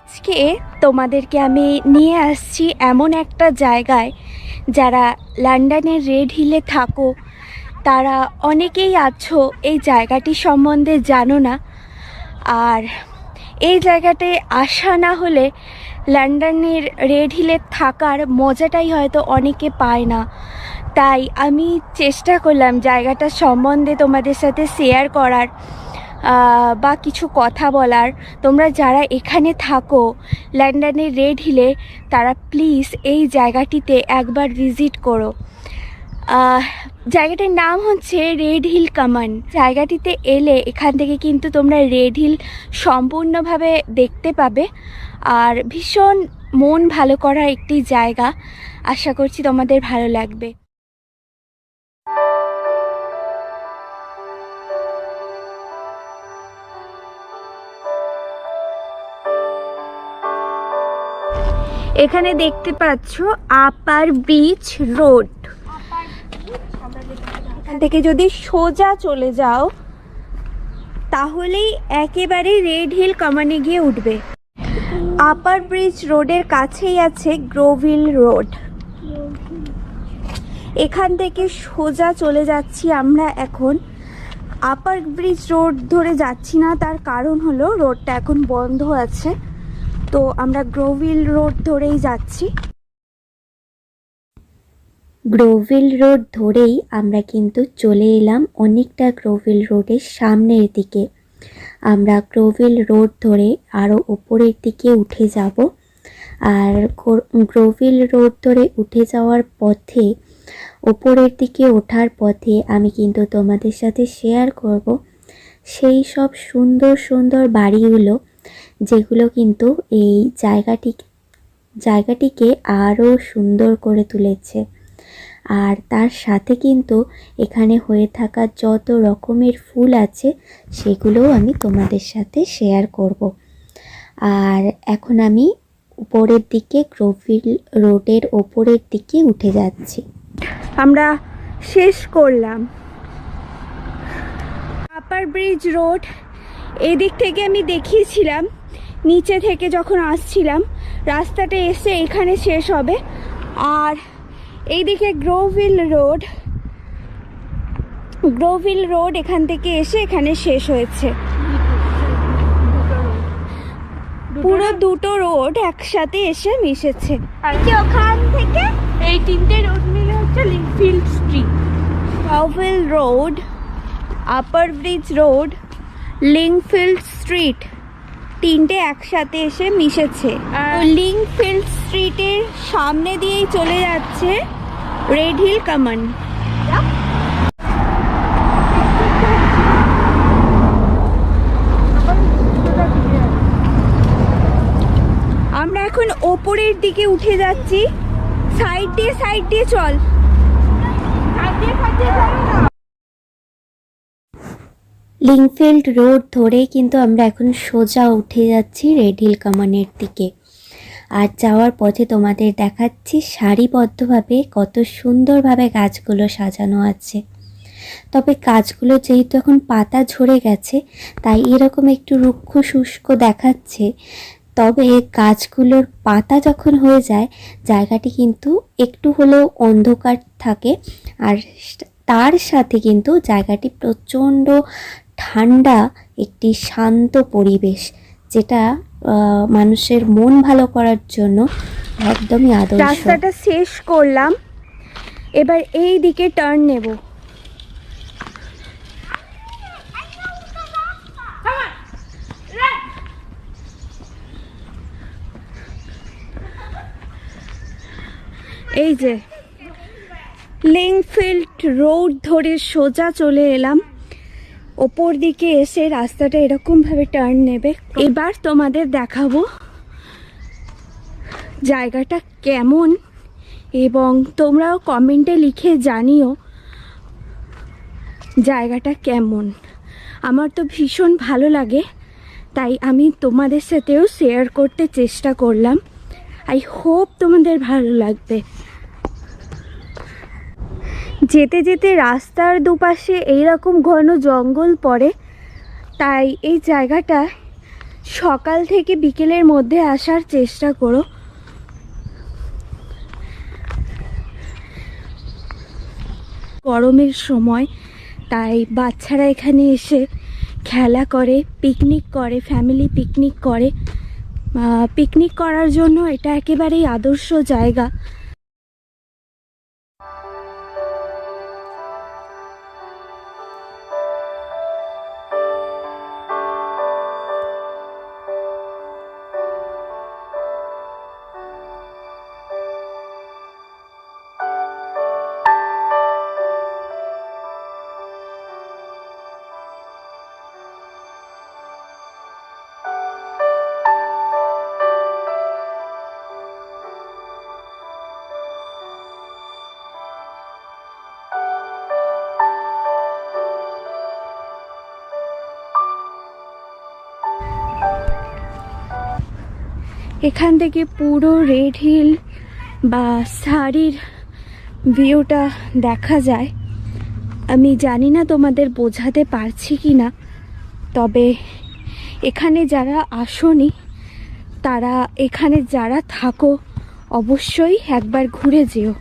আজকে তোমাদেরকে আমি নিয়ে আসছি এমন একটা জায়গায় যারা লন্ডনের রেড হিলে থাকো, তারা অনেকেই আছো এই জায়গাটি সম্বন্ধে জানো না। আর এই জায়গাতে আসা না হলে লন্ডনের রেড হিলে থাকার মজাটাই হয়তো অনেকে পায় না। তাই আমি চেষ্টা করলাম জায়গাটা সম্বন্ধে তোমাদের সাথে শেয়ার করার। বা কিছু কথা বলার, তোমরা যারা এখানে থাকো লন্ডনের রেড হিলে, তারা প্লিজ এই জায়গাটিতে একবার ভিজিট করো। জায়গাটার নাম হচ্ছে রেড হিল কামান। জায়গাটিতে এলে এখান থেকে কিন্তু তোমরা রেড হিল সম্পূর্ণভাবে দেখতে পাবে। আর ভীষণ মন ভালো করার একটি জায়গা। আশা করছি তোমাদের ভালো লাগবে। এখানে দেখতে পাচ্ছ আপার বিচ রোড। এখান থেকে যদি সোজা চলে যাও, তাহলেই একেবারে রেড হিল কামানে গিয়ে উঠবে। আপার ব্রিজ রোডের কাছেই আছে গ্রোভিল রোড। এখান থেকে সোজা চলে যাচ্ছি আমরা এখন। আপার ব্রিজ রোড ধরে যাচ্ছি না, তার কারণ হলো রোডটা এখন বন্ধ আছে। তো আমরা গ্রোভিল রোড ধরেই যাচ্ছি। গ্রোভিল রোড ধরেই আমরা কিন্তু চলে এলাম অনেকটা গ্রোভিল রোডের সামনের দিকে। আমরা গ্রোভিল রোড ধরে আরও ওপরের দিকে উঠে যাব। আর গ্রোভিল রোড ধরে উঠে যাওয়ার পথে, ওপরের দিকে ওঠার পথে আমি কিন্তু তোমাদের সাথে শেয়ার করব। সেই সব সুন্দর সুন্দর বাড়িগুলো যেগুলো কিন্তু এই জায়গাটি, জায়গাটিকে আরও সুন্দর করে তুলেছে। আর তার সাথে কিন্তু এখানে হয়ে থাকা যত রকমের ফুল আছে, সেগুলোও আমি তোমাদের সাথে শেয়ার করব। আর এখন আমি উপরের দিকে গ্রোভিল রোডের ওপরের দিকে উঠে যাচ্ছি। আমরা শেষ করলাম। আপার ব্রিজ রোড এদিক থেকে আমি দেখিয়েছিলাম নিচে থেকে যখন আসছিলাম রাস্তাটা এসে এখানে শেষ হবে। আর এইদিকে গ্রোভিল রোড গ্রোভিল রোড এখান থেকে এসে এখানে শেষ হয়েছে। পুরো দুটো রোড একসাথে এসে মিশেছে। আর কি ওখান থেকে? এই তিনটে রোড মিলে হচ্ছে Linkfield street Groveville road upper bridge road Lingfield street. তিনটে একসাথে এসে মিশেছে। আর- লিংফিল্ড স্ট্রিটের সামনে দিয়েই চলে যাচ্ছে রেড হিল কামান। আমরা এখন ওপরের দিকে উঠে যাচ্ছি। সাইড দিয়ে সাইড দিয়ে চল। লিংফিল্ড রোড ধরেই কিন্তু আমরা এখন সোজা উঠে যাচ্ছি রেড হিল কামানের দিকে। আর যাওয়ার পথে তোমাদের দেখাচ্ছি সারিবদ্ধভাবে কত সুন্দরভাবে গাছগুলো সাজানো আছে। তবে গাছগুলো যেহেতু এখন পাতা ঝরে গেছে, তাই এরকম একটু রুক্ষ শুষ্ক দেখাচ্ছে। তবে গাছগুলোর পাতা যখন হয়ে যায়, জায়গাটি কিন্তু একটু হলেও অন্ধকার থাকে। আর তার সাথে কিন্তু জায়গাটি প্রচণ্ড ঠান্ডা একটি শান্ত পরিবেশ যেটা মানুষের মন ভালো করার জন্য একদমই আদর্শ। রাস্তাটা শেষ করলাম। এবার এই দিকে টার্ন নেব। এই যে লিংফিল্ড রোড ধরে সোজা চলে এলাম। ওপর দিকে এসে রাস্তাটা এরকমভাবে টার্ন নেবে। এবার তোমাদের দেখাবো জায়গাটা কেমন এবং তোমরাও কমেন্টে লিখে জানিও জায়গাটা কেমন। আমার তো ভীষণ ভালো লাগে, তাই আমি তোমাদের সাথেও শেয়ার করতে চেষ্টা করলাম। আই হোপ তোমাদের ভালো লাগবে। যেতে যেতে রাস্তার দুপাশে এইরকম ঘন জঙ্গল পড়ে, তাই এই জায়গাটা সকাল থেকে বিকেলের মধ্যে আসার চেষ্টা করো। গরমের সময়, তাই বাচ্চারা এখানে এসে খেলা করে পিকনিক করে ফ্যামিলি পিকনিক করে। পিকনিক করার জন্য এটা একেবারেই আদর্শ জায়গা। এখান থেকে পুরো রেড হিল বা শাড়ির ভিউটা দেখা যায়। আমি জানি না তোমাদের বোঝাতে পারছি কি না, তবে এখানে যারা আসনি, তারা এখানে যারা থাকো, অবশ্যই একবার ঘুরে যেও।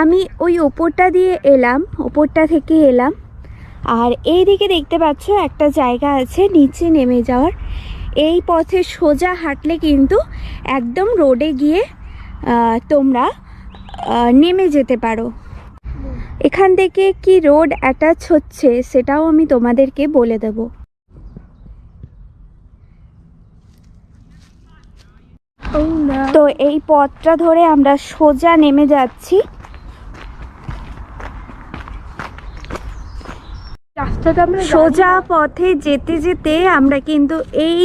আমি ওই ওপরটা দিয়ে এলাম, ওপরটা থেকে এলাম। আর এই দিকে দেখতে পাচ্ছ একটা জায়গা আছে, নিচে নেমে যাওয়ার। এই পথে সোজা হাঁটলে কিন্তু একদম রোডে গিয়ে তোমরা নেমে যেতে পারো। এখান থেকে কি রোড অ্যাটাচ হচ্ছে সেটাও আমি তোমাদেরকে বলে দেব। তো এই পথটা ধরে আমরা সোজা নেমে যাচ্ছি রাস্তাটা আমরা সোজা পথে যেতে যেতে আমরা কিন্তু এই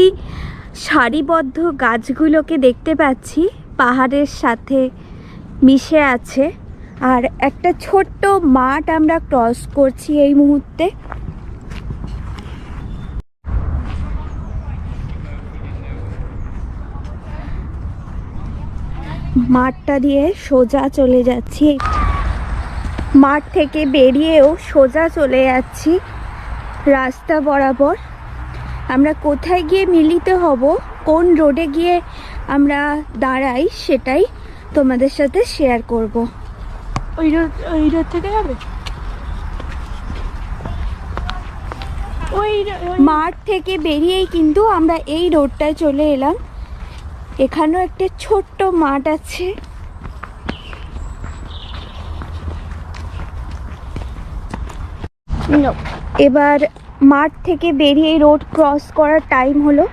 সারিবদ্ধ গাছগুলোকে দেখতে পাচ্ছি। পাহাড়ের সাথে মিশে আছে। আর একটা ছোট্ট মাঠ আমরা ক্রস করছি এই মুহূর্তে। মাঠটা দিয়ে সোজা চলে যাচ্ছি। মাঠ থেকে বেরিয়েও সোজা চলে যাচ্ছি। রাস্তা বরাবর। আমরা কোথায় গিয়ে মিলিত হব কোন রোডে গিয়ে আমরা দাঁড়াই সেটাই তোমাদের সাথে শেয়ার করব। ওই রোড ওই রোড থেকে যাবে? ওই মাঠ থেকে বেরিয়েই কিন্তু আমরা এই রোডটায় চলে এলাম। এখানেও একটা ছোট্ট মাঠ আছে। এবার মাঠ থেকে বেরিয়ে রোড ক্রস করার টাইম হলো.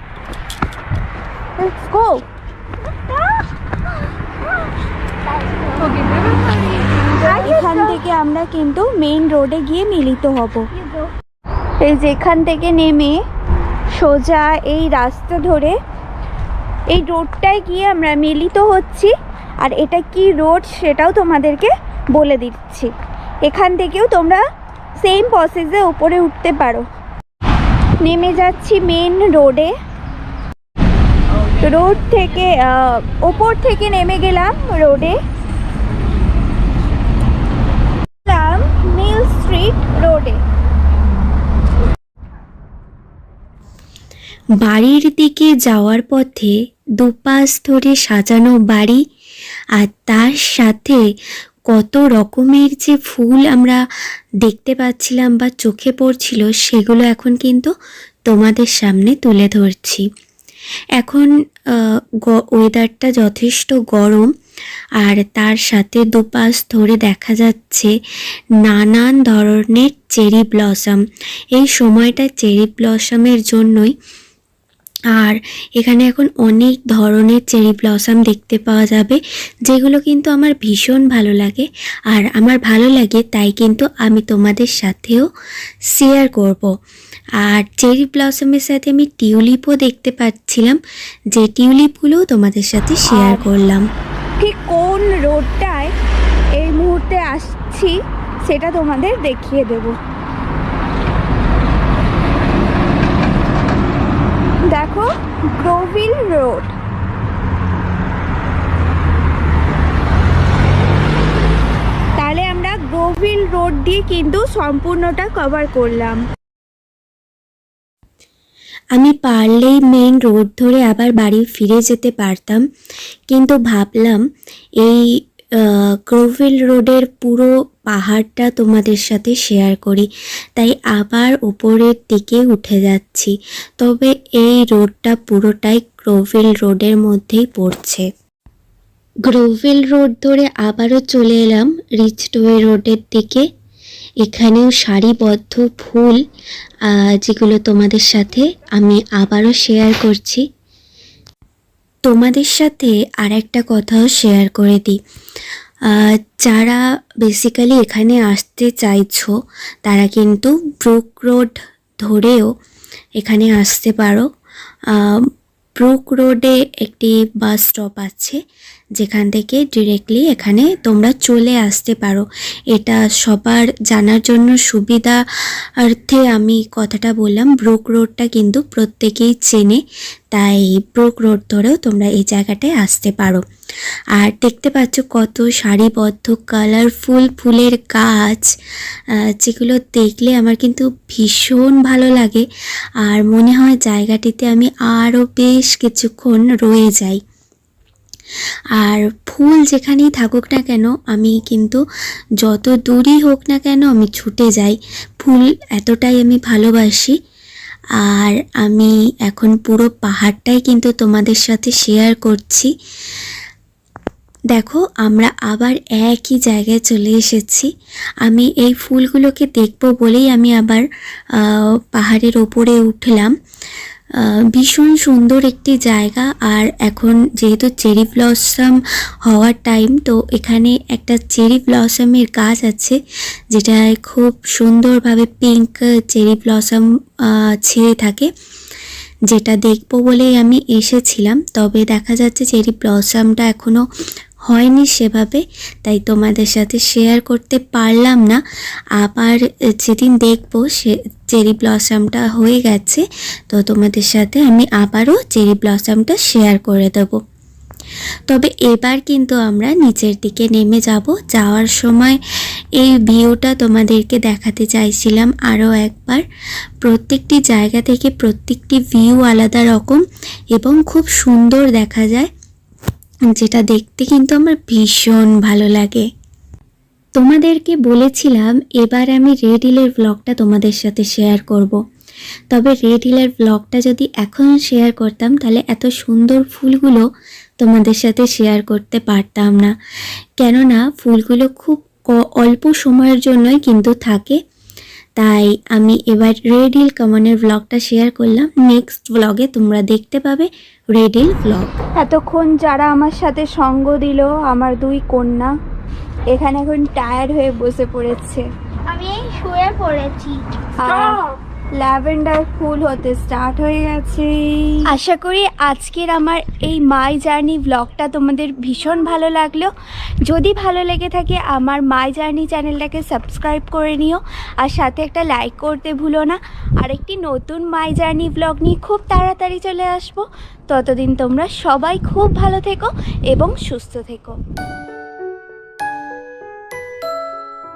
এখান থেকে আমরা কিন্তু মেইন রোডে গিয়ে মিলিত হব। এই যেখান থেকে নেমে সোজা এই রাস্তা ধরে এই রোডটায় গিয়ে আমরা মিলিত হচ্ছি। আর এটা কি রোড সেটাও তোমাদেরকে বলে দিচ্ছি। এখান থেকেও তোমরা সেম প্রসেসে উপরে উঠতে পারো। নেমে যাচ্ছি মেন রোডে রোড থেকে ওপর থেকে নেমে গেলাম রোডে মিল স্ট্রিট রোডে বাড়ির দিকে যাওয়ার পথে দুপাশ ধরে সাজানো বাড়ি আর তার সাথে কত রকমের যে ফুল আমরা দেখতে পাচ্ছিলাম বা চোখে পড়ছিল, সেগুলো এখন কিন্তু তোমাদের সামনে তুলে ধরছি। এখন ওয়েদারটা যথেষ্ট গরম, আর তার সাথে দুপাশ ধরে দেখা যাচ্ছে নানান ধরনের চেরি ব্লসম এই সময়টা চেরি ব্লসমের জন্যই আর এখানে এখন অনেক ধরনের চেরি ব্লসম দেখতে পাওয়া যাবে যেগুলো কিন্তু আমার ভীষণ ভালো লাগে। আর আমার ভালো লাগে তাই কিন্তু আমি তোমাদের সাথেও শেয়ার করব। আর চেরি ব্লসমের সাথে আমি টিউলিপও দেখতে পাচ্ছিলাম যে টিউলিপগুলোও তোমাদের সাথে শেয়ার করলাম। ঠিক কোন রোডটায় এই মুহূর্তে আসছি সেটা তোমাদের দেখিয়ে দেব। দেখো গ্রোভিল রোড তাহলে আমরা গ্রোভিল রোড দিয়ে কিন্তু সম্পূর্ণটা কভার করলাম। আমি পারলেই মেন রোড ধরে আবার বাড়ি ফিরে যেতে পারতাম, কিন্তু ভাবলাম এই ক্রোভিল রোডের পুরো পাহাড়টা তোমাদের সাথে শেয়ার করি। তাই আবার উপরের দিকে উঠে যাচ্ছি। তবে এই রোডটা পুরোটাই ক্রোভিল রোডের মধ্যেই পড়ছে। গ্রোভিল রোড ধরে আবারও চলে এলাম রিচটওয়ে রোডের দিকে। এখানেও সারিবদ্ধ ফুল যেগুলো তোমাদের সাথে আমি আবারও শেয়ার করছি। তোমাদের সাথে আর একটা কথাও শেয়ার করে দিই। যারা বেসিক্যালি এখানে আসতে চাইছো, তারা কিন্তু ব্রুক রোড ধরেও এখানে আসতে পারো। ব্রুক রোডে একটি বাস স্টপ আছে। যেখান থেকে ডিরেক্টলি এখানে তোমরা চলে আসতে পারো। এটা সবার জানার জন্য সুবিধার্থে আমি কথাটা বললাম ব্রুক রোডটা কিন্তু প্রত্যেকেই চেনে, তাই ব্রুক রোড ধরেও তোমরা এই জায়গাটায় আসতে পারো। আর দেখতে পাচ্ছ কত সারিবদ্ধ কালারফুল ফুলের গাছ যেগুলো দেখলে আমার কিন্তু ভীষণ ভালো লাগে। আর মনে হয় জায়গাটিতে আমি আরও বেশ কিছুক্ষণ রয়ে যাই। আর ফুল যেখানেই থাকুক না কেন, আমি কিন্তু যত দূরই হোক না কেন আমি ছুটে যাই। ফুল এতটাই আমি ভালোবাসি। আর আমি এখন পুরো পাহাড়টাই কিন্তু তোমাদের সাথে শেয়ার করছি। দেখো, আমরা আবার একই জায়গায় চলে এসেছি। আমি এই ফুলগুলোকে দেখব বলেই আমি আবার পাহাড়ের ওপরে উঠলাম। ভীষণ সুন্দর একটি জায়গা। আর এখন যেহেতু চেরি ব্লসম হওয়ার টাইম, তো এখানে একটা চেরি ব্লসমের গাছ আছে, যেটায় খুব সুন্দরভাবে পিঙ্ক চেরি ব্লসম ছেড়ে থাকে। যেটা দেখব বলেই আমি এসেছিলাম, তবে দেখা যাচ্ছে চেরি ব্লসমটা এখনও হয়নি সেভাবে, তাই তোমাদের সাথে শেয়ার করতে পারলাম না। আবার যেদিন দেখব সে চেরি ব্লসমটা হয়ে গেছে, তো তোমাদের সাথে আমি আবারও চেরি ব্লসমটা শেয়ার করে দেবো। তবে এবার কিন্তু আমরা নিচের দিকে নেমে যাব। যাওয়ার সময় এই ভিউটা তোমাদেরকে দেখাতে চাইছিলাম আরও একবার। প্রত্যেকটি জায়গা থেকে প্রত্যেকটি ভিউ আলাদা রকম এবং খুব সুন্দর দেখা যায়। যেটা দেখতে কিন্তু আমার ভীষণ ভালো লাগে। তোমাদেরকে বলেছিলাম এবার আমি রেড হিলের ব্লগটা তোমাদের সাথে শেয়ার করব। তবে রেড হিলের ব্লগটা যদি এখন শেয়ার করতাম, তাহলে এত সুন্দর ফুলগুলো তোমাদের সাথে শেয়ার করতে পারতাম না। কেননা ফুলগুলো খুব অল্প সময়ের জন্যই কিন্তু থাকে। তাই আমি এবার রেড হিল কমনের ব্লগটা শেয়ার করলাম। নেক্সট ব্লগে তোমরা দেখতে পাবে রেড হিল ব্লগ এতক্ষণ যারা আমার সাথে সঙ্গ দিল আমার দুই কন্যা এখানে এখন টায়ার্ড হয়ে বসে পড়েছে। আমি শুয়ে পড়েছি। আর ল্যাভেন্ডার ফুল হতে স্টার্ট হয়ে গেছে। আশা করি আজকের আমার এই মাই জার্নি ব্লগটা তোমাদের ভীষণ ভালো লাগল। যদি ভালো লেগে থাকে আমার মাই জার্নি চ্যানেলটাকে সাবস্ক্রাইব করে নিও, আর সাথে একটা লাইক করতে ভুলো না। আর একটি নতুন মাই জার্নি ব্লগ নিয়ে খুব তাড়াতাড়ি চলে আসব। ততদিন তোমরা সবাই খুব ভালো থেকো এবং সুস্থ থেকো।